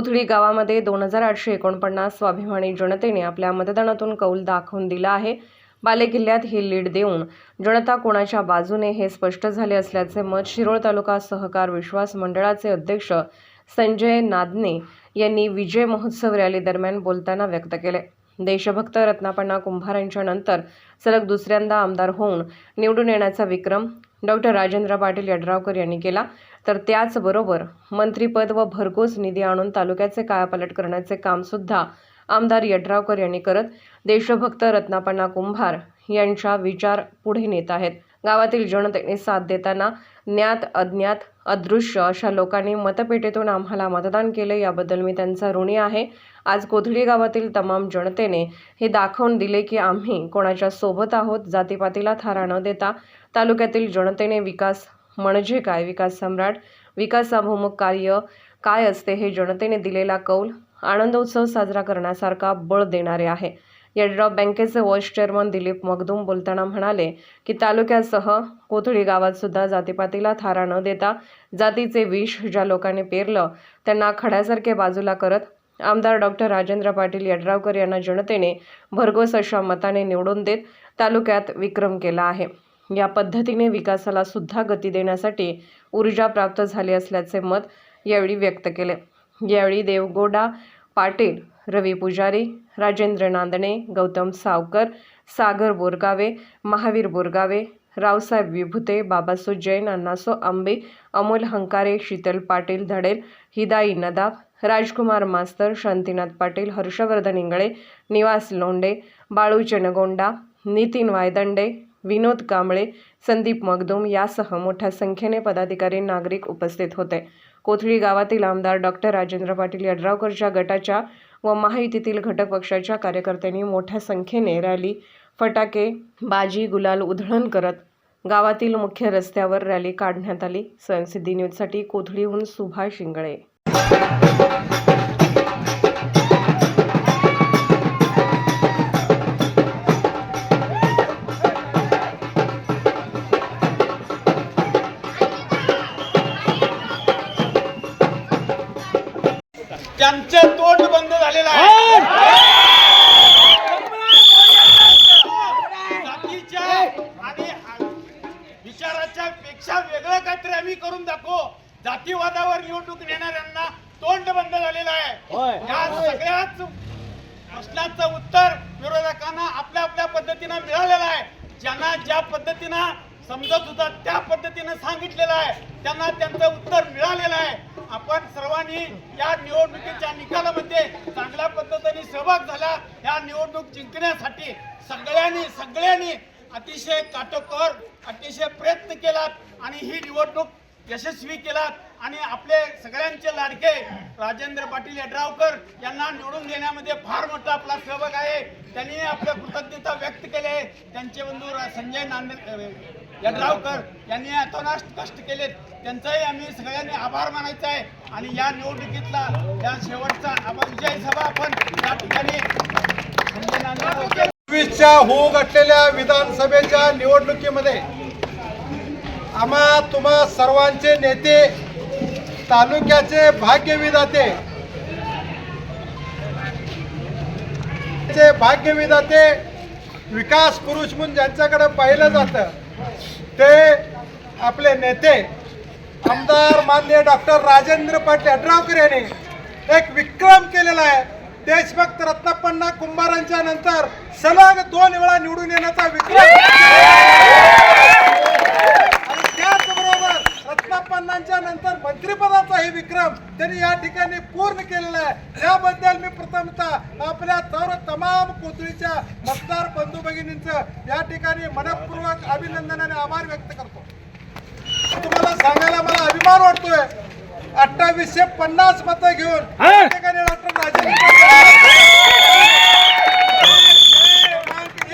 कोथळी गावामध्ये दोन हजार आठशे एकोणपन्नास स्वाभिमानी जनतेने आपल्या मतदानातून कौल दाखवून दिला आहे. बालेकिल्ल्यात ही लीड देऊन जनता कोणाच्या बाजूने हे स्पष्ट झाले असल्याचे मत शिरोळ तालुका सहकार विश्वास मंडळाचे अध्यक्ष संजय नादने यांनी विजय महोत्सव रॅली दरम्यान बोलताना व्यक्त केले. देशभक्त रत्नापण्णा कुंभार यांच्या नंतर सलग दुसऱ्यांदा आमदार होऊन निवडून येण्याचा विक्रम डॉक्टर राजेंद्र पाटील यड्रावकर यांनी केला. तर त्याचबरोबर मंत्रीपद व भरघोस निधी आणून तालुक्याचे कायापालट करण्याचे कामसुद्धा आमदार यड्रावकर यांनी करत देशभक्त रत्नापण्णा कुंभार यांच्या विचार पुढे नेत आहेत. गावातील जनतेने साथ देताना ज्ञात अज्ञात अदृश्य अशा लोकांनी मतपेटीतून आम्हाला मतदान केले याबद्दल मी त्यांचा ऋणी आहे. आज कोथळी गावातील तमाम जनतेने हे दाखवून दिले की आम्ही कोणाच्या सोबत आहोत जातीपातीला थारा न देता तालुक्यातील जनतेने विकास म्हणजे काय? विकास सम्राट विकासाभिमुख कार्य काय असते हे जनतेने दिलेला कौल आनंदोत्सव साजरा करण्यासारखा बळ देणारे आहे. येड्रॉप बँकेचे व्हाईस चेअरमन दिलीप मगदूम बोलताना म्हणाले की तालुक्यासह कोथळी गावात सुद्धा जातीपातीला थारा न देता जातीचे विष ज्या लोकांनी पेरलं त्यांना खड्यासारखे बाजूला करत आमदार डॉक्टर राजेंद्र पाटील यड्रावकर यांना जनतेने भरघोस अशा मताने निवडून देत तालुक्यात विक्रम केला आहे. या पद्धतीने विकासाला सुद्धा गती देण्यासाठी ऊर्जा प्राप्त झाली असल्याचे मत यावेळी व्यक्त केले. यावेळी देवगोडा पाटील रवी पुजारी राजेंद्र नांदणे गौतम सावकर सागर बोरगावे महावीर बोरगावे रावसाहेब विभुते बाबासो जैन अण्णासो आंबे अमोल हंकारे शीतल पाटील धडेल हिदाई नदाब राजकुमार मास्तर शांतीनाथ पाटील हर्षवर्धन इंगळे निवास लोंडे बाळू चनगोंडा नितीन वायदंडे विनोद कांबळे संदीप मगदूम यासह मोठ्या संख्येने पदाधिकारी नागरिक उपस्थित होते. कोथळी गावातील आमदार डॉक्टर राजेंद्र पाटील यड्रावकरच्या गटाच्या व महायुतीतील घटक पक्षाच्या कार्यकर्त्यांनी मोठ्या संख्येने रॅली फटाके बाजी गुलाल उधळण करत गावातील मुख्य रस्त्यावर रॅली काढण्यात आली. स्वयंसिद्धी न्यूजसाठी कोथळीहून सुभाष शिंगळे. त्यांचे तोंड बंद झालेलं आहे. जातीच्या आणि विचाराच्या पेक्षा वेगळं काहीतरी आम्ही करून दाखवू. जातीवादावर निवडणूक नेणाऱ्यांना तोंड बंद झालेलं आहे. या सगळ्याच प्रश्नाचं उत्तर विरोधकांना आपल्या आपल्या पद्धतीनं मिळालेलं आहे. ज्यांना ज्या पद्धतीनं समजत होता त्या पद्धतीनं सांगितलेलं आहे. त्यांना त्यांचं उत्तर मिळालेलं आहे. आपण सर्वांनी या निवडणुकीच्या निकालामध्ये चांगल्या पद्धतीने सहभाग झाला. या निवडणूक जिंकण्यासाठी सगळ्यांनी सगळ्यांनी अतिशय काटोकोर अतिशय प्रयत्न केलात आणि ही निवडणूक यशस्वी केलात. आणि आपले सगळ्यांचे लाडके राजेंद्र पाटील यड्रावकर यांना निवडून देण्यामध्ये फार मोठा आपला सहभाग आहे. त्यांनी आपल्या कृतज्ञता व्यक्त केले त्यांचे बंधू संजय नांदे यड्रावकर यांनी अतोनाश कष्ट केलेत. त्यांचाही आम्ही सगळ्यांनी आभार मानायचा आहे. आणि या निवडणुकीतला या शेवटचा आपण विजय सभा आपण या ठिकाणी चोवीसच्या होऊ घटलेल्या विधानसभेच्या निवडणुकीमध्ये आम्हा तुम्हा सर्वांचे नेते तालुक्याचे भाग्यविधाते भाग्यविधाते विकास पुरुष म्हणून ज्यांच्याकडे पाहिलं जातं ते आपले नेते आमदार माननीय डॉक्टर राजेंद्र पाटील अड्रावकर यांनी एक विक्रम केलेला आहे. देशभक्त रत्नापण्णा कुंभारांच्या नंतर सलग दोन वेळा निवडून येण्याचा विक्रम आणि त्याचबरोबर रत्नापण्णांच्या नंतर मंत्रिपदाचाही विक्रम त्यांनी या ठिकाणी पूर्ण केलेला आहे याबद्दल मी प्रथमतः आपल्या सर्व तमाम कोथळीच्या मतदार बंधू भगिनींचं या ठिकाणी मनपूर्वक अभिनंदन आणि आभार व्यक्त करतो. तुम्हाला सांगायला मला अभिमान वाटतोय. अठ्ठावीसशे पन्नास मतं घेऊन या ठिकाणी डॉक्टर राजेंद्र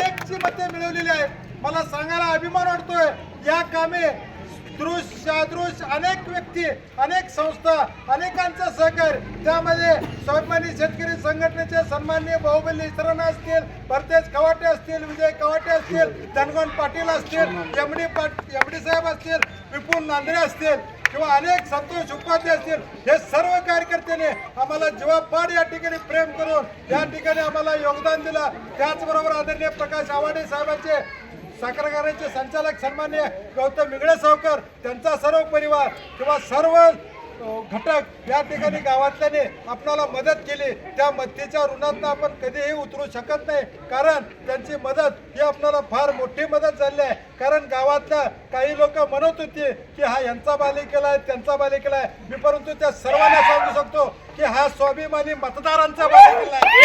एक ची मते मिळवलेली आहेत मला सांगायला अभिमान वाटतोय या कामे दृश्य अदृश्य अनेक व्यक्ती अनेक संस्था अनेकांचं सहकार्य त्यामध्ये स्वाभिमानी शेतकरी संघटनेचे सन्माननीय बाहुबली इतरांना असतील भरतेज कवाटे असतील विजय कवाटे असतील धनगण पाटील असतील एमडी पाट एमडी साहेब असतील विपुल नांदरे असतील किंवा अनेक संतोष उपाध्ये असतील हे सर्व कार्यकर्त्यांनी आम्हाला जीवापाड या ठिकाणी प्रेम करून या ठिकाणी आम्हाला योगदान दिलं. त्याचबरोबर आदरणीय प्रकाश आवाडे साहेबांचे साखर संचालक सन्मान्य गौतम मिगळे सावकर त्यांचा सर्व परिवार किंवा सर्व घटक या ठिकाणी गावातल्याने आपणाला मदत केली. त्या मदतीच्या ऋणातनं आपण कधीही उतरू शकत नाही. कारण त्यांची मदत ही आपल्याला फार मोठी मदत झाली आहे. कारण गावातल्या काही लोक म्हणत होते की हा यांचा बालिकेला आहे त्यांचा बालिकेला आहे. मी परंतु त्या सर्वांना सांगू शकतो की हा स्वाभिमानी मतदारांचा बालिकेला आहे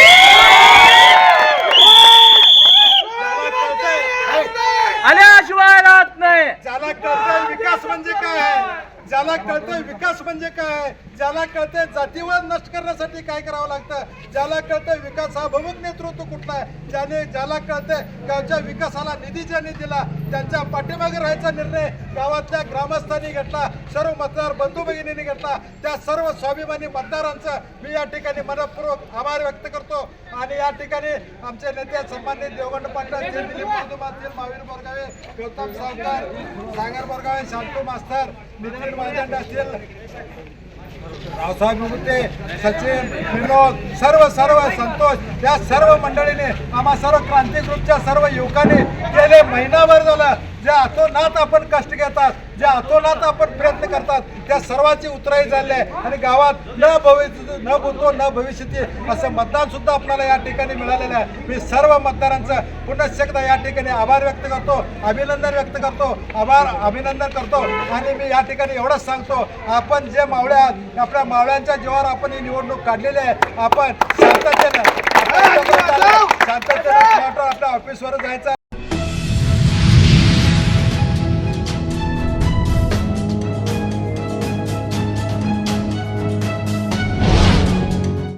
ज्याला कळतंय- आल्याशिवाय राहत नाही ज्याला कळतंय विकास म्हणजे काय आहे ज्याला कळतंय विकास म्हणजे काय? ज्याला कळतंय जातीवाद नष्ट करण्यासाठी काय करावं लागतं? ज्याला कळतंय विकास हा भवक नेतृत्व कुठला आहे? ज्याने ज्याला कळतंय गावच्या विकासाला निधी ज्यांनी दिला त्यांच्या पाठीमागे राहायचा निर्णय गावातल्या ग्रामस्थांनी घेतला सर्व मतदार बंधू भगिनींनी घेतला. त्या सर्व स्वाभिमानी मतदारांचं मी या ठिकाणी मनपूर्वक आभार व्यक्त करतो. आणि या ठिकाणी आमचे नेते सन्मान्य देवगंड पाटील महावीर बोरगावे गौतम सावकार सागर बोरगावे शांतू मास्तर नितीन महाजन असतील रावसाहेब मुते सचिन विनोद सर्व सर्व संतोष. या सर्व मंडळीने आम्हा सर्व क्रांतिकृतच्या सर्व युवकांनी गेले महिनाभर झालं. जे अतोनात आपण कष्ट घेतात जे अतोनात आपण प्रयत्न करतात त्या सर्वांची उतराई झाली आहे. आणि गावात न भविष्य न भूतो न भविष्यती असं मतदान सुद्धा आपल्याला या ठिकाणी मिळालेलं आहे. मी सर्व मतदारांचं पुन्हा एकदा या ठिकाणी आभार व्यक्त करतो अभिनंदन व्यक्त करतो आभार अभिनंदन करतो. आणि मी या ठिकाणी एवढंच सांगतो आपण जे मावळ्या आपल्या मावळ्यांच्या जीवावर आपण ही निवडणूक काढलेली आहे. आपण शांततेनं शांततेनं आपल्या ऑफिसवर जायचं